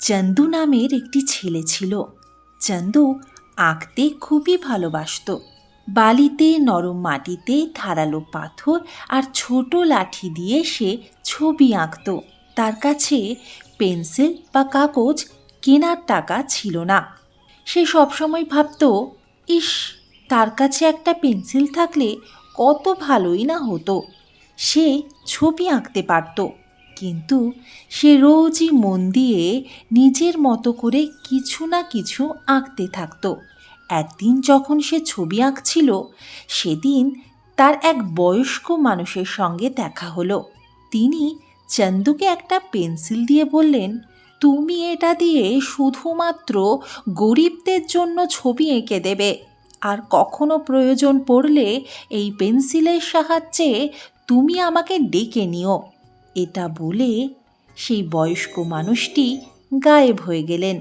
চন্দু নামের একটি ছেলে ছিল। চন্দু আঁকতে খুবই ভালোবাসত। বালিতে, নরম মাটিতে ধারালো পাথর আর ছোট লাঠি দিয়ে সে ছবি আঁকতো। তার কাছে পেন্সিল বা কাগজ কেনার টাকা ছিল না। সে সবসময় ভাবত, ইস, তার কাছে একটা পেন্সিল থাকলে কত ভালোই না হতো। সে ছবি আঁকতে পারত। কিন্তু সে রোজই মন দিয়ে নিজের মতো করে কিছু না কিছু আঁকতে থাকত। একদিন যখন সে ছবি আঁকছিল, সেদিন তার এক বয়স্ক মানুষের সঙ্গে দেখা হলো। তিনি চন্দুকে একটা পেন্সিল দিয়ে বললেন, তুমি এটা দিয়ে শুধুমাত্র গরিবদের জন্য ছবি এঁকে দেবে। আর কখনো প্রয়োজন পড়লে এই পেন্সিলের সাহায্যে তুমি আমাকে ডেকে নিও। এটা বলে সেই বয়স্ক মানুষটি গায়েব হয়ে গেলেন।